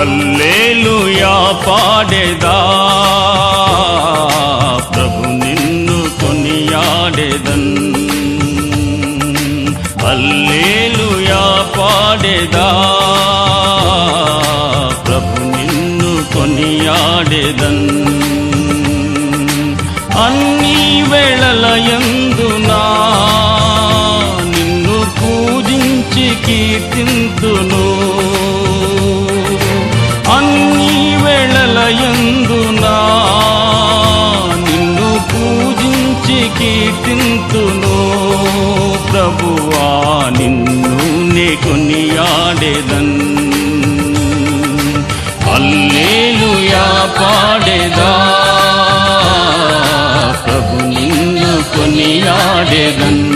అల్లేలుయా పాడేదా. ప్రభు నిన్ను కొనియాడేదన్. అల్లేలుయా పాడేదా. యందునా నిన్ను పూజించి కీర్తింతును ప్రభువా నిన్ను నే కొనియాడేదన్. అల్లేలుయా పాడేదా ప్రభు నిన్ను కొనియాడేదన్.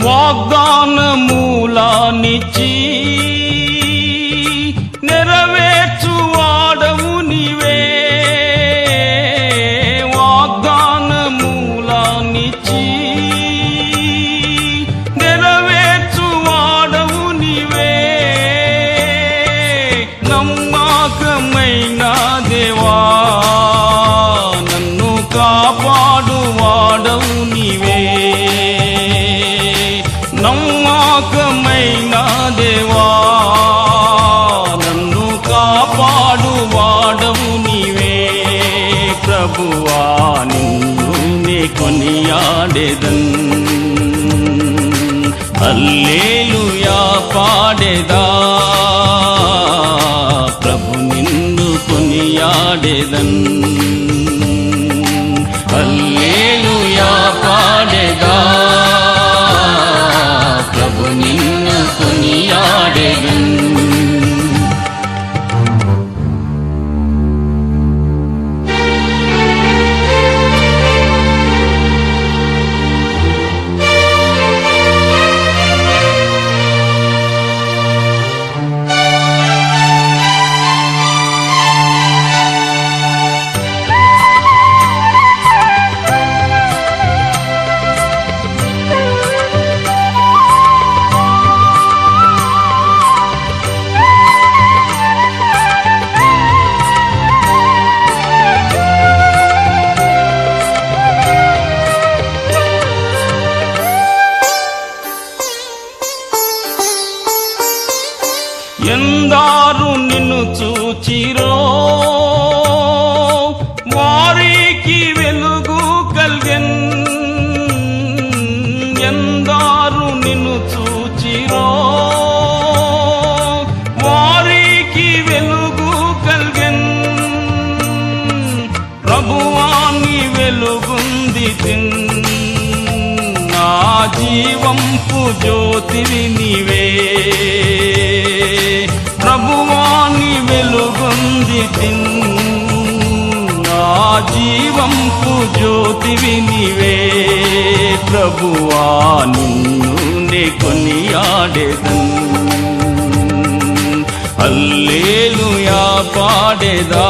వాగ్దానమూలానిచ్చి నమ్మకమైన దేవా నన్ను కాపాడు కాపాడువాడవు నీవే ప్రభువా నిన్ను నే కొనియాడేదన్. హల్లేలుయా పాడేదా ప్రభు నిన్ను కొనియాడేదన్. చూచిరో వారికి వెలుగు కల్గెన్. ఎందారు నిన్ను చూచిరో? వారికి వెలుగు కల్గెన్. ప్రభువాని వెలుగుంది తిన్. నా జీవంపు జ్యోతివి నీవే. ప్రభువాని వెలుగొంది నా జీవంపు జ్యోతివి నీవే ప్రభువా. నిన్ను నే కొనియాడేదన్. హల్లేలుయా పాడేదా.